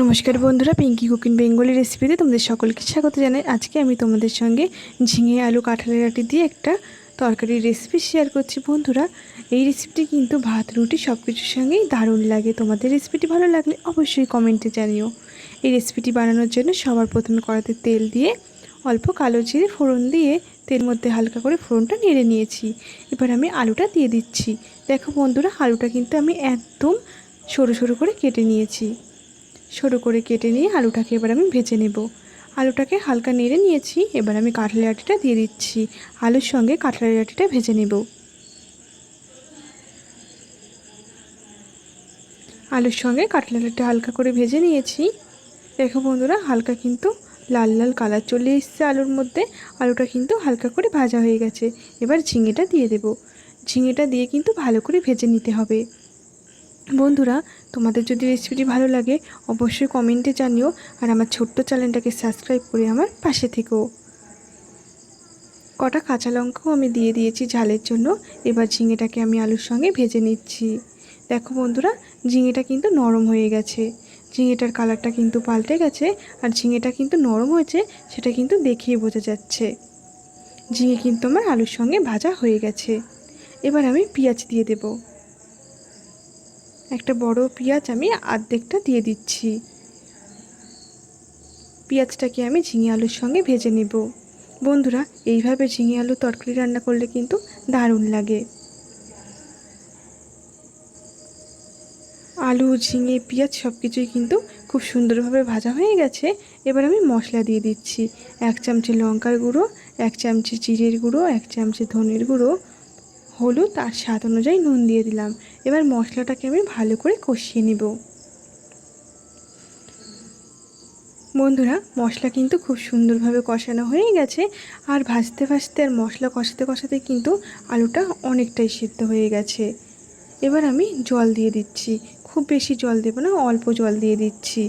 নমস্কার বন্ধুরা Pinki cooking Bengali রেসিপিতে তোমাদের সকলকে স্বাগত জানাই। আজকে আমি তোমাদের সঙ্গে ঝিঙে, আলু, কাঁঠালের আটি দিয়ে একটা তরকারির রেসিপি শেয়ার করছি বন্ধুরা। এই রেসিপিটি কিন্তু ভাত, রুটি সব কিছুর সঙ্গেই দারুণ লাগে। তোমাদের রেসিপিটি ভালো লাগলে অবশ্যই কমেন্টে জানিও। এই রেসিপিটি বানানোর জন্য সবার প্রথমে কড়াতে তেল দিয়ে অল্প কালো জিরে ফোড়ন দিয়ে তেল মধ্যে হালকা করে ফোড়নটা নেড়ে নিয়েছি। এবার আমি আলুটা দিয়ে দিচ্ছি। দেখো বন্ধুরা, আলুটা কিন্তু আমি একদম সরু সরু করে কেটে নিয়েছি। সরু করে কেটে নিয়ে আলুটাকে এবার আমি ভেজে নেব। আলুটাকে হালকা নেড়ে নিয়েছি, এবার আমি কাঁঠালের আটিটা দিয়ে দিচ্ছি। আলুর সঙ্গে কাঁঠালের আটিটা ভেজে নেব। আলুর সঙ্গে কাঁঠালের আটিটা হালকা করে ভেজে নিয়েছি। দেখো বন্ধুরা, হালকা কিন্তু লাল লাল কালার চলে এসছে আলুর মধ্যে। আলুটা কিন্তু হালকা করে ভাজা হয়ে গেছে। এবার ঝিঙেটা দিয়ে দেব। ঝিঙেটা দিয়ে কিন্তু ভালো করে ভেজে নিতে হবে। বন্ধুরা, তোমাদের যদি রেসিপিটি ভালো লাগে, অবশ্যই কমেন্টে জানিও আর আমার ছোট্ট চ্যানেলটাকে সাবস্ক্রাইব করে আমার পাশে থেকেও কটা কাঁচা লঙ্কাও আমি দিয়ে দিয়েছি ঝালের জন্য, এবার ঝিঙেটাকে আমি আলুর সঙ্গে ভেজে নিচ্ছি। দেখো বন্ধুরা, ঝিঙেটা কিন্তু নরম হয়ে গেছে। ঝিঙেটার কালারটা কিন্তু পাল্টে গেছে আর ঝিঙেটা কিন্তু নরম হয়েছে, সেটা কিন্তু দেখিয়ে বোঝা যাচ্ছে। ঝিঙে কিন্তু আমার আলুর সঙ্গে ভাজা হয়ে গেছে। এবার আমি পেঁয়াজ দিয়ে দেবো। একটা বড় পেঁয়াজ আমি আর্ধেকটা দিয়ে দিচ্ছি। পেঁয়াজটাকে আমি ঝিঙে আলুর সঙ্গে ভেজে নেব। বন্ধুরা, এইভাবে ঝিঙে আলু তরকারি রান্না করলে কিন্তু দারুণ লাগে। আলু, ঝিঙে, পেঁয়াজ সব কিছুই কিন্তু খুব সুন্দরভাবে ভাজা হয়ে গেছে। এবার আমি মশলা দিয়ে দিচ্ছি। এক চামচি লঙ্কার গুঁড়ো, এক চামচি জিরের গুঁড়ো, এক চামচি ধনের গুঁড়ো। হলুদ আর স্বাদ অনুযায়ী নুন দিয়ে দিলাম। এবার মশলাটাকে আমি ভালো করে কষিয়ে নেব। বন্ধুরা, মশলা কিন্তু খুব সুন্দরভাবে কষানো হয়ে গেছে আর ভাজতে ভাজতে আর মশলা কষাতে কষাতে কিন্তু আলুটা অনেকটাই সিদ্ধ হয়ে গেছে। এবার আমি জল দিয়ে দিচ্ছি। খুব বেশি জল দেবো না, অল্প জল দিয়ে দিচ্ছি।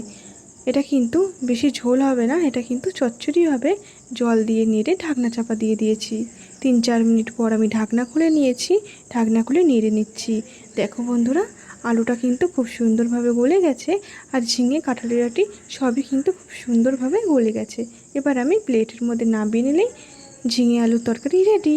এটা কিন্তু বেশি ঝোল হবে না, এটা কিন্তু চচ্চড়ি হবে। জল দিয়ে নেড়ে ঢাকনা চাপা দিয়ে দিয়েছি। তিন চার মিনিট পর আমি ঢাকনা খুলে নিয়েছি, ঢাকনা খুলে নেড়ে নিচ্ছি। দেখো বন্ধুরা, আলুটা কিন্তু খুব সুন্দরভাবে গলে গেছে আর ঝিঙে কাঁঠালিরাটি সবই কিন্তু খুব সুন্দরভাবে গলে গেছে। এবার আমি প্লেটের মধ্যে নামিয়ে নিলেই ঝিঙে আলুর তরকারি রেডি